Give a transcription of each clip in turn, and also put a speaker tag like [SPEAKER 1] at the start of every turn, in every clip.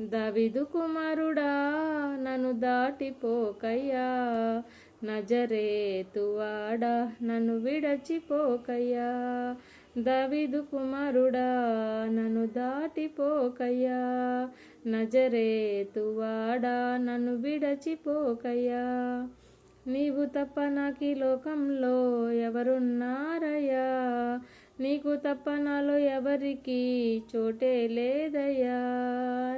[SPEAKER 1] దవిదు కుమారుడా నన్ను దాటిపోకయ్యా. నజరేతువాడా నన్ను విడచిపోకయ్యా. దవిదు కుమారుడా నన్ను దాటిపోకయ్యా. నజరేతువాడా నన్ను విడచిపోకయ్యా. నీవు తప్ప నాకీ లోకంలో ఎవరున్నారయ్యా. నీకు తప్ప నాలో ఎవరికి చోటే లేదయ్యా.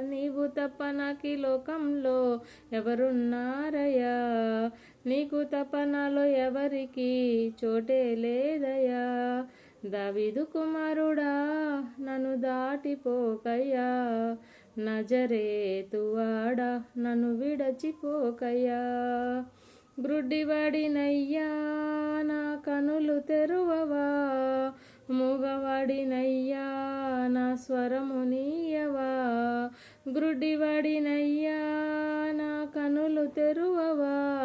[SPEAKER 1] నీవు తప్ప నాకి లోకంలో ఎవరున్నారయ్యా. నీకు తప్ప నాలో ఎవరికి చోటే లేదయ్యా. దవిదు కుమారుడా నన్ను దాటిపోకయ్యా. నజరేతువాడా నన్ను విడచిపోకయ్యా. గ్రుడ్డివాడినయ్యా నా కనులు తెరువవా. మూగవాడినయ్యా నా స్వరము నీయవా? గ్రుడ్డివాడినయ్యా నా కనులు తెరువవా?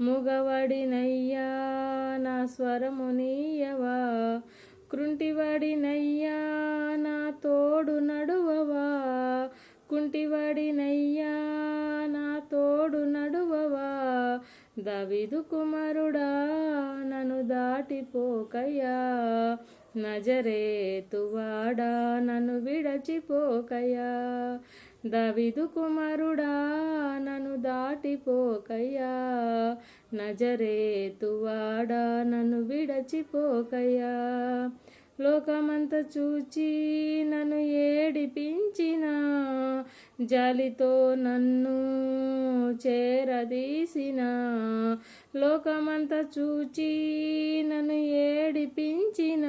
[SPEAKER 1] మూగవాడినయ్యా నా స్వరము నీయవా? కృంటివాడినయ్యా నా తోడు నడువవా? కుంటివాడినయ్యా నా తోడు నడువవా? దవిదు కుమారుడా నన్ను దాటిపోకయ్యా. నజరేతువాడా నన్ను విడచిపోకయ్యా. దవిదు కుమారుడా నన్ను దాటిపోకయ్యా. నజరేతువాడా నన్ను విడచిపోకయ్యా. లోకమంత చూచి నన్ను ఏడిపించిన. జాలితో నన్ను చేరదీసిన. లోకమంతా చూచి నన్ను ఏడిపించిన.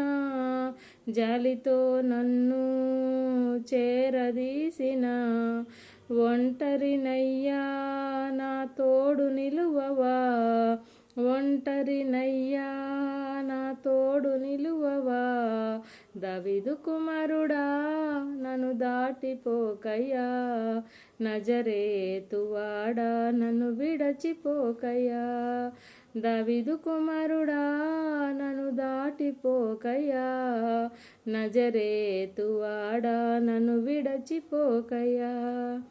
[SPEAKER 1] జాలితో నన్ను చేరదీసిన. ఒంటరినయ్యా నా తోడు నిలువవా. ఒంటరినయ్యా నా తోడు నిలువవా. దవిదు కుమారుడా నా దాటిపోకయ్యా. నజరేతువాడా నన్ను విడచిపోకయ్యా. దవిదు కుమారుడా నన్ను దాటిపోకయ్యా. నజరేతువాడా నన్ను విడచిపోకయ్యా.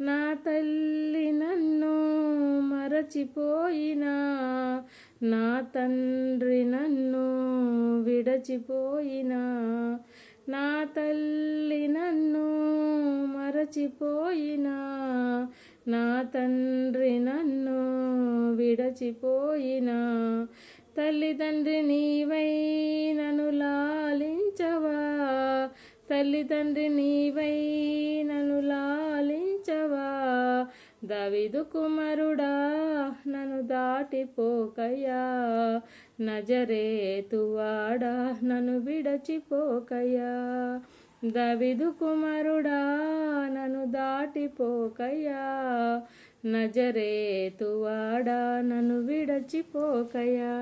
[SPEAKER 1] నా తల్లి నన్ను మరచిపోయినా. నా తండ్రి నన్ను విడచిపోయినా. నా తల్లి నన్ను మరచిపోయినా నా తండ్రి నన్ను విడచిపోయినా తల్లిదండ్రి నీవై నన్ను లాలించవా తల్లిదండ్రి నీవై నన్ను లాలించవా దవిదు కుమరుడా దాటిపోకయా నజరేతువాడా నన్ను విడచిపోకయా దవిదు కుమారుడా నన్ను దాటిపోకయా నజరేతువాడా నన్ను విడచిపోకయా